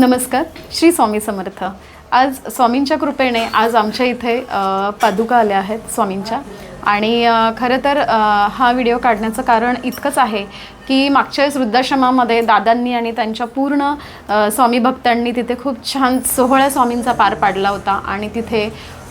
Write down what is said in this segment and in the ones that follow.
नमस्कार श्री स्वामी समर्थ. आज स्वामींच्या कृपेने आज आमच्या इथे पादुका आल्या आहेत स्वामींच्या. आणि खरं तर हा व्हिडिओ काढण्याचं कारण इतकंच आहे की मागच्या वेळेस वृद्धाश्रमामध्ये दादांनी आणि त्यांच्या पूर्ण स्वामी भक्तांनी तिथे खूप छान सोहळा स्वामींचा पार पाडला होता आणि तिथे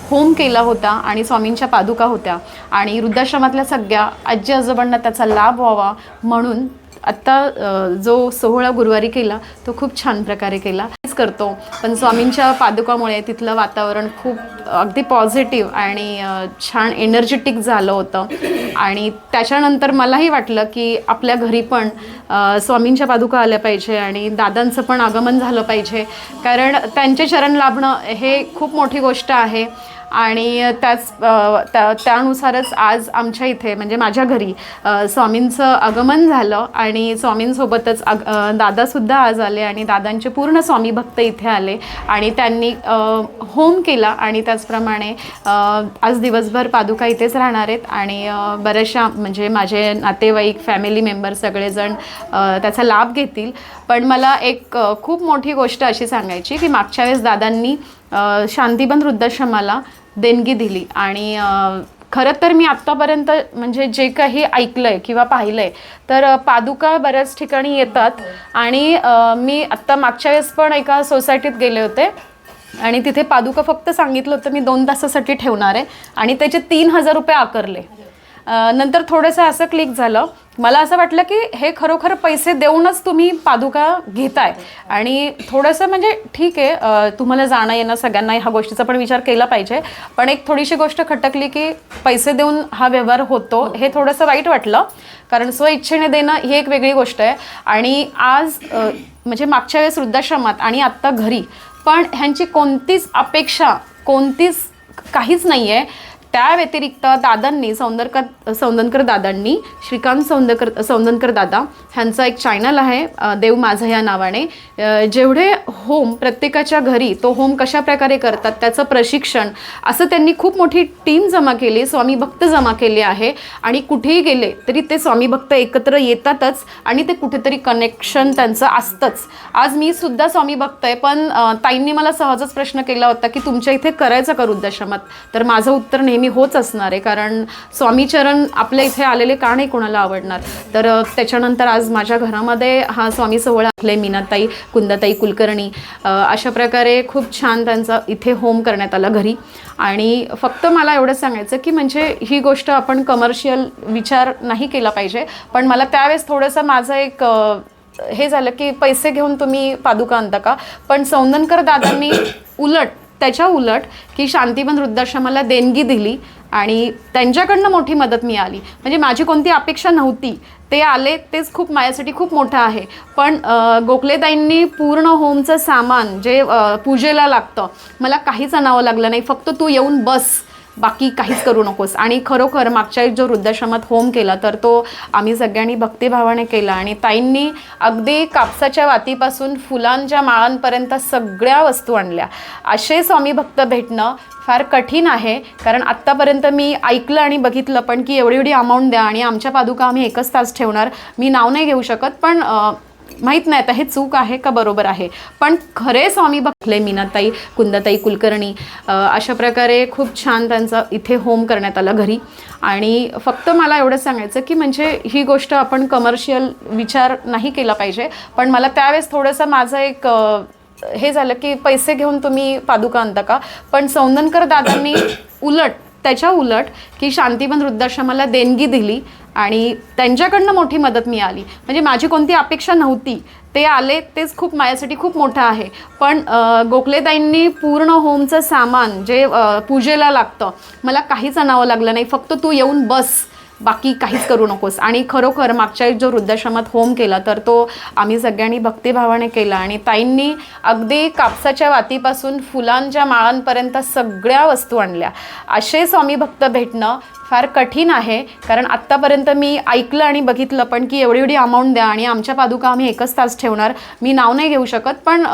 होम केला होता आणि स्वामींच्या पादुका होत्या. आणि वृद्धाश्रमातल्या सगळ्या आजी आजोबांना त्याचा लाभ व्हावा म्हणून आत्ता जो सोहळा गुरुवारी केला तो खूप छान प्रकारे केला. हेच करतो. पण स्वामींच्या पादुकामुळे तिथलं वातावरण खूप अगदी पॉझिटिव्ह आणि छान एनर्जेटिक झालं होतं. आणि त्याच्यानंतर मलाही वाटलं की आपल्या घरी पण स्वामींच्या पादुका आल्या पाहिजे आणि दादांचं पण आगमन झालं पाहिजे. कारण त्यांचे चरण लाभणं हे खूप मोठी गोष्ट आहे. आणि त्याच त्या त्यानुसारच आज आमच्या इथे म्हणजे माझ्या घरी स्वामींचं आगमन झालं आणि स्वामींसोबतच आग दादासुद्धा आज आले आणि दादांचे पूर्ण स्वामी भक्त इथे आले आणि त्यांनी होम केला आणि त्याचप्रमाणे आज दिवसभर पादुका इथेच राहणार आहेत आणि बऱ्याचशा म्हणजे माझे नातेवाईक फॅमिली मेंबर सगळेजण त्याचा लाभ घेतील. पण मला एक खूप मोठी गोष्ट अशी सांगायची की मागच्या वेळेस दादांनी शांतीबन वृद्धाश्रमाला देणगी दिली. आणि खरं तर मी आत्तापर्यंत म्हणजे जे काही ऐकलं आहे किंवा पाहिलं आहे तर पादुका बऱ्याच ठिकाणी येतात. आणि मी आत्ता मागच्या वेळेस पण एका सोसायटीत गेले होते. आणि तिथे पादुका फक्त सांगितलं होतं मी दोन तासासाठी ठेवणार आहे. आणि त्याचे तीन हजार रुपये आकारले. नंतर थोडंसं असं क्लिक झालं. मला असं वाटलं की हे खरोखर पैसे देऊनच तुम्ही पादुका घेताय. आणि थोडंसं म्हणजे ठीक आहे तुम्हाला जाणं येणं सगळ्यांना ह्या गोष्टीचा पण विचार केला पाहिजे. पण एक थोडीशी गोष्ट खटकली की पैसे देऊन हा व्यवहार होतो हे थोडंसं वाईट वाटलं. कारण स्वइच्छेने देणं ही एक वेगळी गोष्ट आहे. आणि आज म्हणजे मागच्या वेळेस वृद्धाश्रमात आणि आत्ता घरी पण ह्यांची कोणतीच अपेक्षा कोणतीच काहीच नाही आहे त्या व्यतिरिक्त दादांनी सौंदरकर सौंदनकर दादांनी श्रीकांत सौंदकर सौंदनकर दादा ह्यांचा एक चॅनल आहे देव माझं या नावाने. जेवढे होम प्रत्येकाच्या घरी तो होम कशा प्रकारे करतात त्याचं प्रशिक्षण असं त्यांनी खूप मोठी टीम जमा केली स्वामी भक्त जमा केले आहे. आणि कुठेही गेले तरी ते स्वामी भक्त एकत्र येतातच आणि ते कुठेतरी कनेक्शन त्यांचं असतंच. आज मी सुद्धा स्वामी भक्त आहे पण ताईंनी मला सहजच प्रश्न केला होता की तुमच्या इथे करायचं का वृद्धाश्रमात तर माझं उत्तर नेहमी होच असणार आहे कारण स्वामीचरण आपल्या इथे आलेले का नाही कोणाला आवडणार? तर त्याच्यानंतर आज माझ्या घरामध्ये हा स्वामी सोहळा आपले मीनाताई कुंदाताई कुलकर्णी. अशा प्रकारे खूप छान त्यांचा इथे होम करण्यात आला घरी. आणि फक्त मला एवढंच सांगायचं की म्हणजे ही गोष्ट आपण कमर्शियल विचार नाही केला पाहिजे पण मला त्यावेळेस थोडंसं माझं एक हे झालं की पैसे घेऊन तुम्ही पादुका आणता का? पण सौंदनकर दादांनी उलट त्याच्या उलट की शांतीबन वृद्धाश्रमाला देणगी दिली आणि त्यांच्याकडनं मोठी मदत मिळाली. म्हणजे माझी कोणती अपेक्षा नव्हती. ते आले तेच खूप माझ्यासाठी खूप मोठं आहे. पण गोखलेताईंनी पूर्ण होमचं सामान जे पूजेला लागतं मला काहीच आणावं लागलं नाही. फक्त तू येऊन बस. बाकी काहीच करू नकोस. आणि खरोखर मागच्या जो वृद्धाश्रमात होम केला तर तो आम्ही सगळ्यांनी भक्तिभावाने केला. आणि ताईंनी अगदी कापसाच्या वातीपासून फुलांच्या माळांपर्यंत सगळ्या वस्तू आणल्या. असे स्वामी भक्त भेटणं फार कठीण आहे कारण आत्तापर्यंत मी ऐकलं आणि बघितलं पण की एवढी एवढी अमाऊंट द्या आणि आमच्या पादुका आम्ही एकच तास ठेवणार. मी नाव नाही घेऊ शकत पण माहीत नाही आता हे चूक आहे का बरोबर आहे. पण खरे स्वामी बघले मीनाताई कुंदाताई कुलकर्णी अशा प्रकारे खूप छान त्यांचा इथे होम करण्यात आला घरी. आणि फक्त मला एवढंच सांगायचं की म्हणजे ही गोष्ट आपण कमर्शियल विचार नाही केला पाहिजे. पण मला त्यावेळेस थोडंसं माझं एक हे झालं की पैसे घेऊन तुम्ही पादुका आणता का? पण सौंदनकर दादांनी उलट त्याच्या उलट की शांतिबन वृद्धाश्रमाला देणगी दिली आणि त्यांच्याकडनं मोठी मदत मिळाली. म्हणजे माझी कोणती अपेक्षा नव्हती. ते आले तेच खूप माझ्यासाठी खूप मोठं आहे. पण गोखलेताईंनी पूर्ण होमचं सामान जे पूजेला लागतं मला काहीच आणावं लागलं नाही. फक्त तू येऊन बस. बाकी काहीच करू नकोस. आणि खरोखर मागच्या जो वृद्धाश्रमात होम केला तर तो आम्ही सगळ्यांनी भक्तिभावाने केला. आणि ताईंनी अगदी कापसाच्या वातीपासून फुलांच्या माळांपर्यंत सगळ्या वस्तू आणल्या. असे स्वामी भक्त भेटणं फार कठीण आहे कारण आत्तापर्यंत मी ऐकलं आणि बघितलं पण की एवढी एवढी अमाऊंट द्या आणि आमच्या पादुका आम्ही एकच तास ठेवणार. मी नाव नाही घेऊ शकत पण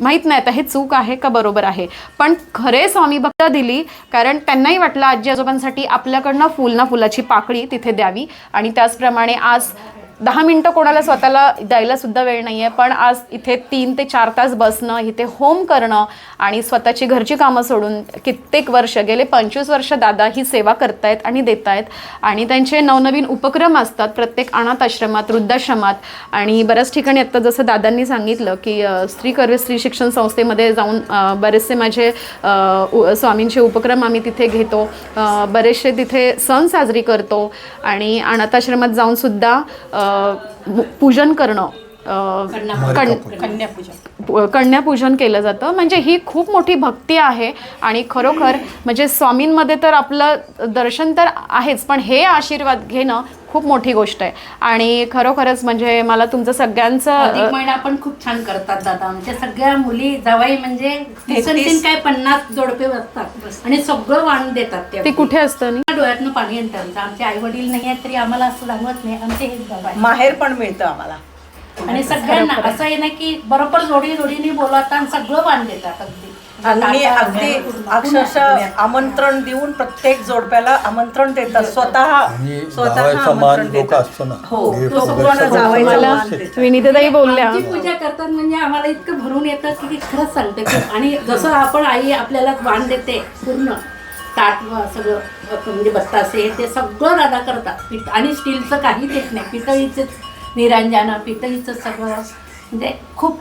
माहीत नाही आता हे चूक आहे का बरोबर आहे. पण खरे स्वामी भक्त दिली कारण त्यांनाही वाटलं आजी आजोबांसाठी आपल्याकडनं फुल ना फुलाची पाकळी तिथे द्यावी. आणि त्याचप्रमाणे आज दहा मिनटं कोणाला स्वतःला द्यायला सुद्धा वेळ नाही आहे पण आज इथे तीन ते चार तास बसणं इथे होम करणं आणि स्वतःची घरची कामं सोडून कित्येक वर्ष गेले पंचवीस वर्ष दादा ही सेवा करतायत आणि देत आहेत आणि त्यांचे नवनवीन उपक्रम असतात प्रत्येक अनाथ आश्रमात वृद्धाश्रमात आणि बऱ्याच ठिकाणी आत्ता जसं दादांनी सांगितलं की स्त्री कर्वे स्त्री शिक्षण संस्थेमध्ये जाऊन बरेचसे माझे उ- स्वामींचे उपक्रम आम्ही तिथे घेतो बरेचसे तिथे सण साजरी करतो आणि अनाथाश्रमात जाऊनसुद्धा पूजन करणं. पु- कन्यापूजन. केलं जातं. म्हणजे ही खूप मोठी भक्ती आहे आणि खरोखर म्हणजे स्वामींमध्ये तर आपलं दर्शन तर आहेच पण हे आशीर्वाद घेणं खूप मोठी गोष्ट आहे. आणि खरोखरच म्हणजे मला तुमचं सगळ्यांचं महिना पण खूप छान करतात दादा. आमच्या सगळ्या मुली जवाई म्हणजे काय पन्नास जोडपे असतात आणि सगळं वाण देतात त्या ते कुठे असतं नी? डोळ्यातनं पाणी येतं. आमचं आई वडील नाही आहेत तरी आम्हाला असं जाणवत नाही. आमचे हेच. माहेर पण मिळतं आम्हाला. आणि सगळ्यांना असं आहे ना की बरोबर जोडी जोडीने बोलवतात आणि सगळं वाण देतात अगदी. अगदी वगैरे अक्षरशः आमंत्रण देऊन प्रत्येक जोडप्याला आमंत्रण देतात. स्वतः स्वतः आमंत्रण लोक देतात. हो. तो सगळं बोलल्या. आमची पूजा करतात म्हणजे आम्हाला इतकं भरून येतं की खरंच सांगते. की आणि जसं आपण आई आपल्याला वाण देते पूर्ण ताट व सगळं म्हणजे बत्ता असेल ते सगळं दादा करतात. आणि स्टीलचं काही देत नाही. पितळीचंच निरांजन पितळीचं सगळं म्हणजे खूप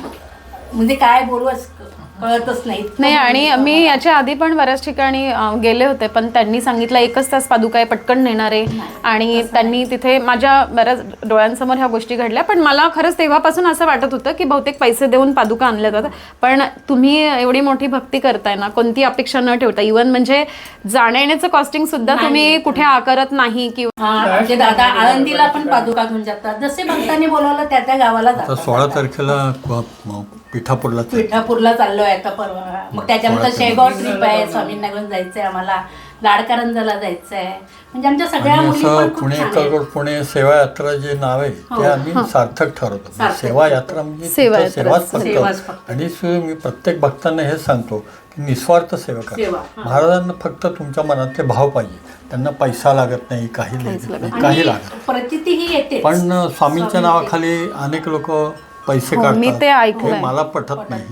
म्हणजे काय बोलू असं. कळतच नाही. आणि मी याच्या आधी पण बऱ्याच ठिकाणी अ, गेले होते पण त्यांनी सांगितलं एकच तास पादुका आहे पटकन नेणार. आहे आणि त्यांनी तिथे माझ्या बऱ्याच डोळ्यांसमोर ह्या गोष्टी घडल्या पण मला खरंच तेव्हापासून असं वाटत होतं की बहुतेक पैसे देऊन पादुका आणल्या जातात. पण तुम्ही एवढी मोठी भक्ती करताय ना कोणती अपेक्षा न ठेवता इवन म्हणजे जाण्या येण्याचं कॉस्टिंग सुद्धा तुम्ही कुठे आकारत नाही किंवा हा, म्हणजे दादा आळंदीला पण पादुका घेऊन जातात. जसे भक्तांनी बोलावलं त्या त्या गावाला आता जातात सोळा तारखेला म- पिठापूरला चाललो. पिठापूरला चाललोय आता परवा. मग त्याच्यानंतर शेगाव ट्रिप आहे स्वामींना घेऊन जायचंय आम्हाला. लाडकारंजाला जायचंय. म्हणजे आमच्या सगळ्या मुली असं पण खूप पुणे छान आहेत. कलकोट पुणे सेवा यात्रा जे नाव आहे ते आम्ही सार्थक ठरवतो. सेवा यात्रा म्हणजे सेवा तिथं यात्रा, सेवाच सेवाच फक्त. फक्त. आणि मी प्रत्येक भक्तांना हेच सांगतो की निस्वार्थ सेवा करा. सेवा, हां. महाराजांना फक्त तुमच्या मनातले भाव पाहिजे. त्यांना पैसा लागत नाही काही लागत नाही काही आणि लागत नाही. प्रतिती ही येते पण स्वामींच्या नावाखाली अनेक लोक पैसे हो, मी ते ऐकलंय. हे मला पटत नाही.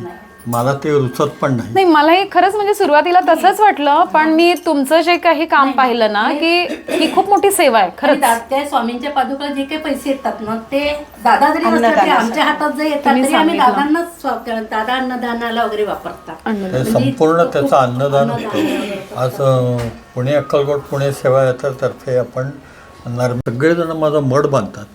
मला ते रुचत पण नाही. नाही मला हे खरंच म्हणजे सुरुवातीला तसंच वाटलं पण मी तुमचं जे काही काम पाहिलं ना की ही खूप मोठी सेवा आहे आणि खरंच. दा- त्या स्वामींच्या पादुका जे काही पैसे येतात ना ते दादा जरी नसले तरी अन्नदानासाठी. आमच्या हातात जे येतात तुम्ही तरी आम्ही. दादांनाच स्व- दादा अन्नदानाला वगैरे वापरतात. ते म्हणजे संपूर्ण त्याचं अन्नदान होतं. आज अं, पुणे अक्कलकोट पुणे सेवा यात्रातर्फे आपण नर सगळेजण माझं मठ बांधतात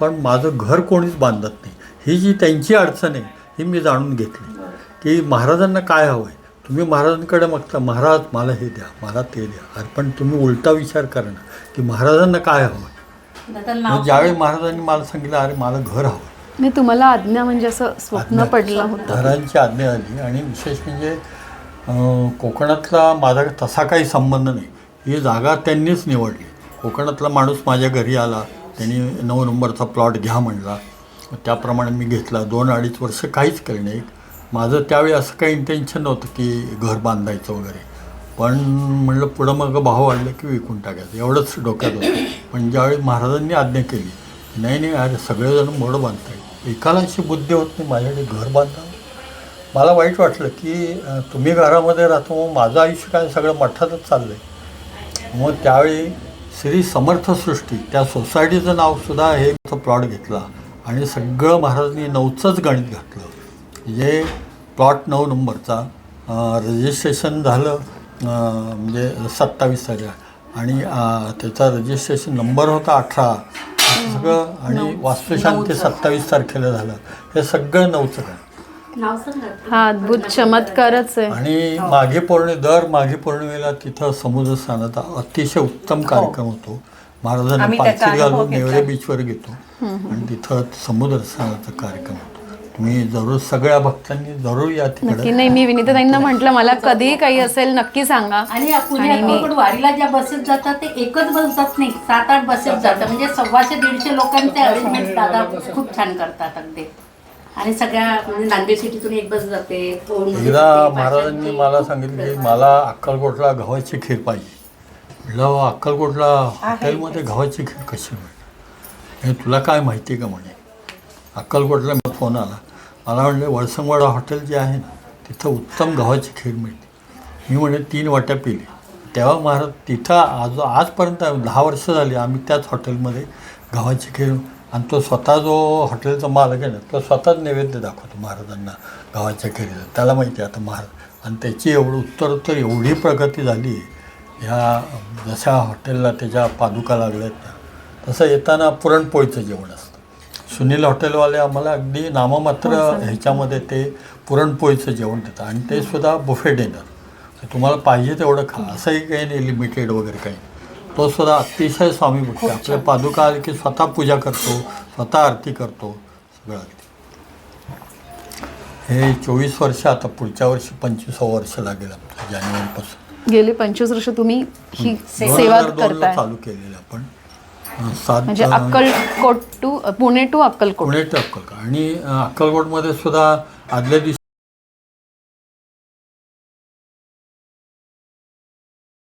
पण माझं घर कोणीच बांधत नाही. ही जी त्यांची अडचण आहे ही मी जाणून घेतली. की महाराजांना काय हवं आहे तुम्ही महाराजांकडे मागता महाराज मला हे द्या मला ते द्या. अरे पण तुम्ही उलटा विचार करा ना की महाराजांना काय हवं आहे ज्यावेळी महाराजांनी मला सांगितलं अरे मला घर हवं मी तुम्हाला आज्ञा म्हणजे असं स्वप्न. पडलं होतं. घरांची आज्ञा आली आणि विशेष म्हणजे कोकणातला माझा तसा काही संबंध नाही. ही जागा त्यांनीच निवडली. कोकणातला माणूस माझ्या घरी आला त्यांनी नऊ नंबरचा प्लॉट घ्या म्हणला. त्याप्रमाणे मी घेतला. दोन अडीच वर्ष काहीच केलं नाही. माझं त्यावेळी असं काही इंटेन्शन नव्हतं की घर बांधायचं वगैरे. पण म्हणलं पुढं मग भाव वाढलं की विकून टाकायचं. एवढंच डोक्यात होतं. पण ज्यावेळी महाराजांनी आज्ञा केली नाही नाही अरे सगळेजण मड बांधतायत. एकाला अशी बुद्धी होत नाही माझ्याकडे घर बांधावं. मला वाईट वाटलं की तुम्ही घरामध्ये राहतो मग माझं आयुष्य काय सगळं मठातच चाललं आहे मग त्यावेळी श्री समर्थ सृष्टी त्या सोसायटीचं नावसुद्धा हे प्लॉट घेतला. आणि सगळं महाराजांनी नऊचंच गणित घातलं. जे प्लॉट नऊ नंबरचा रजिस्ट्रेशन झालं म्हणजे सत्तावीस तारीख आणि त्याचा रजिस्ट्रेशन नंबर होता अठरा. सगळं आणि वास्तुशांती सत्तावीस तारखेला झालं. हे सगळं नऊचं सांगा हा अद्भुत चमत्कारच आहे. आणि माघे पौर्णि दर माघे पौर्णिमेला तिथं समुद्र स्नानाचा अतिशय उत्तम कार्यक्रम होतो. महाराजांना पालखी घालून. नेवरे बीचवर घेतो. आणि तिथं समुद्र स्नानाचा कार्यक्रम होतो. तुम्ही जरूर सगळ्या भक्तांनी जरूर या नक्की तिकडे नाही मी विनीताताईंना म्हटलं मला कधी काही असेल नक्की सांगा. आणि पुण्यात वारीला ज्या बसेस जातात ते एकच बस जात नाही. सात आठ बसेस जातात. म्हणजे सव्वाशे दीडशे लोकांचे अरेंजमेंट दादा खूप छान करतात अगदी. आणि सगळ्या म्हणजे नांदेड सिटीतून एक बस जाते. एकदा महाराजांनी. मला सांगितलं की मला अक्कलकोटला गव्हाची खीर पाहिजे. म्हटलं "अहो, अक्कलकोटला हॉटेलमध्ये गव्हाची खीर कशी मिळेल हे तुला काय माहिती आहे का म्हणे? अक्कलकोटला मला फोन आला. मला म्हणले वळसंगवाडा हॉटेल जे आहे ना तिथं उत्तम गव्हाची खीर मिळते. मी म्हणे तीन वाट्या पिली. तेव्हा महाराज तिथं आज आजपर्यंत दहा वर्ष झाली आम्ही त्याच हॉटेलमध्ये गव्हाची खीर आणि तो स्वतः जो हॉटेलचा मालक आहे ना तो स्वतःच नैवेद्य दाखवतो महाराजांना गव्हाच्या खिरीचं. त्याला माहिती आहे आता महाराज. आणि त्याची एवढं उत्तरोत्तर एवढी प्रगती झाली ह्या जशा हॉटेलला त्याच्या पादुका लागल्यात ना तसं येताना पुरणपोळीचं जेवण असतं. सुनील हॉटेलवाले आम्हाला अगदी नाममात्र ह्याच्यामध्ये ते पुरणपोळीचं जेवण देतात आणि ते सुद्धा बुफे डिनर तुम्हाला पाहिजे तेवढं खा असंही काही नाही लिमिटेड वगैरे काही तो सुद्धा अतिशय स्वामी भक्त आपल्या पादुका आले की स्वतः पूजा करतो स्वतः आरती करतो सगळं अगदी. हे चोवीस वर्ष आता पुढच्या वर्षी पंचवीसावं वर्ष लागेल आमचं जानेवारीपासून. गेली पंचवीस वर्ष तुम्ही ही सेवा करताय. चालू केलेलं आपण. म्हणजे अक्कलकोट टू पुणे टू अक्कलकोट. पुणे ते अक्कलकोट. आणि अक्कलकोटमध्ये सुद्धा आदल्या दिवशी